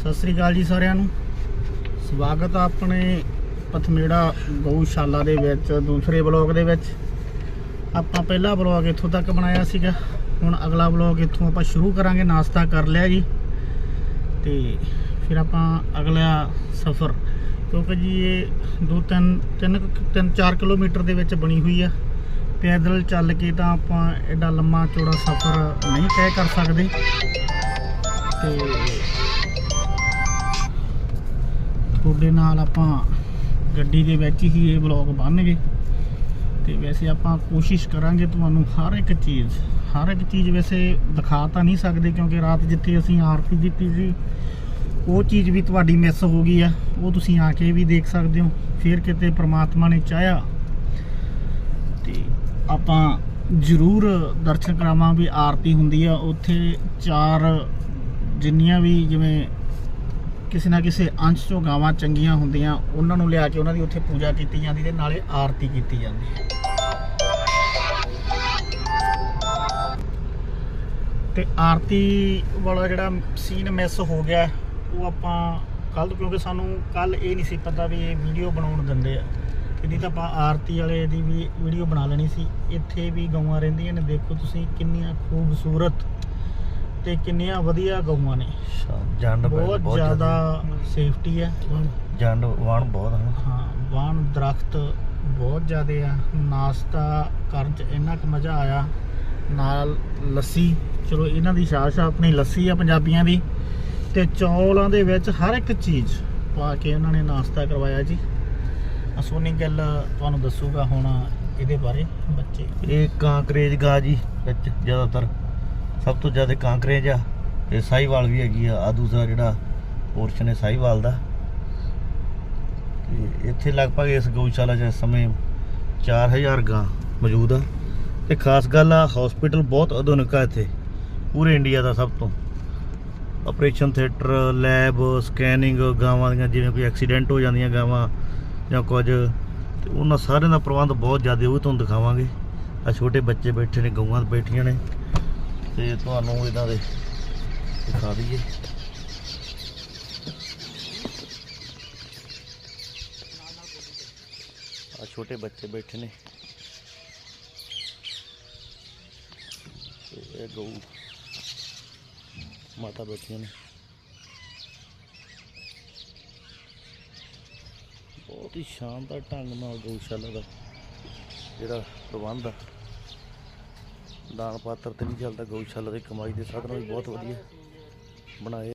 ਸਤਿ ਸ੍ਰੀ ਅਕਾਲ ਜੀ ਸਾਰਿਆਂ ਨੂੰ। ਸਵਾਗਤ ਆ ਆਪਣੇ ਪਥਮੇੜਾ ਗਊਸ਼ਾਲਾ ਦੇ ਵਿੱਚ, ਦੂਸਰੇ ਬਲੌਗ ਦੇ ਵਿੱਚ। ਆਪਾਂ ਪਹਿਲਾ ਬਲੌਗ ਇੱਥੋਂ ਤੱਕ ਬਣਾਇਆ ਸੀਗਾ। ਹੁਣ ਅਗਲਾ ਬਲੌਗ ਇੱਥੋਂ ਆਪਾਂ ਸ਼ੁਰੂ ਕਰਾਂਗੇ, ਨਾਸ਼ਤਾ ਕਰ ਲਿਆ ਜੀ। ਤੇ ਫਿਰ ਆਪਾਂ ਅਗਲਾ ਸਫ਼ਰ। ਕਿਉਂਕਿ ਜੀ ਇਹ ਦੋ ਤਿੰਨ ਤਿੰਨ ਕੁ- ਤਿੰਨ 4 ਕਿਲੋਮੀਟਰ ਦੇ ਵਿੱਚ ਬਣੀ ਹੋਈ ਆ। ਪੈਦਲ ਚੱਲ ਕੇ ਤਾਂ ਆਪਾਂ ਐਡਾ ਲੰਮਾ ਚੌੜਾ ਸਫ਼ਰ ਨਹੀਂ ਤੈਅ ਕਰ ਸਕਦੇ। ਤੇ ਤੁਹਾਡੇ ਨਾਲ ਆਪਾਂ ਗੱਡੀ ਦੇ ਵਿੱਚ ਹੀ ਇਹ ਵਲੌਗ ਬਣਨਗੇ। ਤੇ ਵੈਸੇ ਆਪਾਂ ਕੋਸ਼ਿਸ਼ ਕਰਾਂਗੇ ਤੁਹਾਨੂੰ ਹਰ ਇੱਕ ਚੀਜ਼, ਹਰ ਇੱਕ ਚੀਜ਼ ਵੈਸੇ ਦਿਖਾ ਤਾਂ ਨਹੀਂ ਸਕਦੇ ਕਿਉਂਕਿ ਰਾਤ ਜਿੱਥੇ ਅਸੀਂ ਆਰਤੀ ਦਿੱਤੀ ਸੀ, ਉਹ ਚੀਜ਼ ਵੀ ਤੁਹਾਡੀ ਮਿਸ ਹੋ ਗਈ ਆ। ਉਹ ਤੁਸੀਂ ਆ ਕੇ ਵੀ ਦੇਖ ਸਕਦੇ ਹੋ। ਫਿਰ ਕਿਤੇ ਪ੍ਰਮਾਤਮਾ ਨੇ ਚਾਹਿਆ। ਤੇ ਆਪਾਂ ਜ਼ਰੂਰ ਦਰਸ਼ਨ ਕਰਾਵਾਂ ਵੀ ਆਰਤੀ ਹੁੰਦੀ ਆ। ਉੱਥੇ ਚਾਰ ਜਿੰਨੀਆਂ ਵੀ ਜਿਵੇਂ ਕਿਸੇ ਨਾ ਕਿਸੇ ਅੰਸ਼ ਚੋਂ ਗਾਵਾਂ ਚੰਗੀਆਂ ਹੁੰਦੀਆਂ, ਉਹਨਾਂ ਨੂੰ ਲਿਆ ਕੇ ਉਹਨਾਂ ਦੀ ਉੱਥੇ ਪੂਜਾ ਕੀਤੀ ਜਾਂਦੀ ਤੇ ਨਾਲੇ ਆਰਤੀ ਕੀਤੀ ਜਾਂਦੀ ਹੈ। ਤੇ ਆਰਤੀ ਵਾਲਾ ਜਿਹੜਾ ਸੀਨ ਮਿਸ ਹੋ ਗਿਆ, ਉਹ ਆਪਾਂ ਕੱਲ ਕਿਉਂਕਿ ਸਾਨੂੰ ਕੱਲ ਇਹ ਨਹੀਂ ਸੀ ਪਤਾ ਵੀ ਇਹ ਵੀਡੀਓ ਬਣਾਉਣ ਦਿੰਦੇ ਆ। ਤੇ ਨਹੀਂ ਤਾਂ ਆਪਾਂ ਆਰਤੀ ਵਾਲੇ ਦੀ ਵੀ ਵੀਡੀਓ ਬਣਾ ਲੈਣੀ ਸੀ। ਇੱਥੇ ਵੀ ਗਊਆਂ ਰਹਿੰਦੀਆਂ ਨੇ, ਦੇਖੋ ਤੁਸੀਂ ਕਿੰਨੀਆਂ ਖੂਬਸੂਰਤ ਤੇ ਕਿੰਨੀਆਂ ਵਧੀਆ ਗਊਆਂ ਨੇ। ਜੰਡ ਬਹੁਤ ਜ਼ਿਆਦਾ। ਸੇਫਟੀ ਹੈ। ਜੰਡ ਵਾਣ ਬਹੁਤ ਹਨ। ਹਾਂ ਵਾਣ ਦਰਖਤ ਬਹੁਤ ਜ਼ਿਆਦੇ ਆ। ਨਾਸ਼ਤਾ ਕਰਨ ਚ ਇੰਨਾ ਕੁ ਮਜ਼ਾ ਆਇਆ। ਨਾਲ ਲੱਸੀ। ਚਲੋ ਇਹਨਾਂ ਦੀ ਸ਼ਾਸ਼ ਆ ਆਪਣੀ ਲੱਸੀ ਆ ਪੰਜਾਬੀਆਂ ਦੀ। ਤੇ ਚੌਲਾਂ ਦੇ ਵਿੱਚ ਹਰ ਇੱਕ ਚੀਜ਼ ਪਾ ਕੇ ਉਹਨਾਂ ਨੇ ਨਾਸ਼ਤਾ ਕਰਵਾਇਆ ਜੀ। ਆ ਸੋਨੀ ਗੱਲ ਤੁਹਾਨੂੰ ਦੱਸੂਗਾ ਹੁਣ ਇਹਦੇ ਬਾਰੇ ਬੱਚੇ। ਇਹ ਕਾਂਕਰੇਜ ਗਾ ਜੀ ਵਿੱਚ ਜ਼ਿਆਦਾਤਰ। ਸਭ ਤੋਂ ਜ਼ਿਆਦਾ ਕਾਂਕਰੇਜ ਆ ਤੇ ਸਾਈਵਾਲ ਵੀ ਹੈਗੀ ਆ ਆ ਦੂਸਰਾ ਜਿਹੜਾ ਪੋਰਸ਼ਨ ਹੈ ਸਾਈਵਾਲ ਦਾ। ਤੇ ਇੱਥੇ ਲਗਭਗ ਇਸ ਗਊਸ਼ਾਲਾ 'ਚ ਇਸ ਸਮੇਂ 4000 ਗਾਂ ਮੌਜੂਦ ਆ। ਤੇ ਖਾਸ ਗੱਲ ਆ ਹਸਪੀਟਲ ਬਹੁਤ ਆਧੁਨਿਕ ਆ ਇੱਥੇ, ਪੂਰੇ ਇੰਡੀਆ ਦਾ ਸਭ ਤੋਂ। ਆਪਰੇਸ਼ਨ ਥੀਏਟਰ ਲੈਬ ਸਕੈਨਿੰਗ ਗਾਵਾਂ ਦੀਆਂ, ਜਿਵੇਂ ਕੋਈ ਐਕਸੀਡੈਂਟ ਹੋ ਜਾਂਦੀਆਂ ਗਾਵਾਂ ਜਾਂ ਕੁਝ, ਤੇ ਉਹਨਾਂ ਸਾਰਿਆਂ ਦਾ ਪ੍ਰਬੰਧ ਬਹੁਤ ਜ਼ਿਆਦਾ, ਉਹ ਵੀ ਤੁਹਾਨੂੰ ਦਿਖਾਵਾਂਗੇ। ਆ ਛੋਟੇ ਬੱਚੇ ਬੈਠੇ ਨੇ, ਗਊਆਂ ਬੈਠੀਆਂ ਨੇ। ਤੇ ਤੁਹਾਨੂੰ ਇਹਨਾਂ ਦੇ ਦਿਖਾ ਦਈਏ। ਆ ਛੋਟੇ ਬੱਚੇ ਬੈਠੇ ਨੇ। ਇਹ ਗਊ ਮਾਤਾ ਬੈਠੀਆਂ ਨੇ। ਬਹੁਤ ਹੀ ਸ਼ਾਨਦਾਰ ਢੰਗ ਨਾਲ ਗਊਸ਼ਾਲਾ ਦਾ ਜਿਹੜਾ ਪ੍ਰਬੰਧ ਆ। ਦਾਨ ਪਾਤਰ ਤੇ ਨਹੀਂ ਚੱਲਦਾ ਗਊਸ਼ਾਲਾ ਦੀ ਕਮਾਈ ਦੇ ਸਾਧਨ ਵੀ ਬਹੁਤ ਵਧੀਆ ਬਣਾਏ।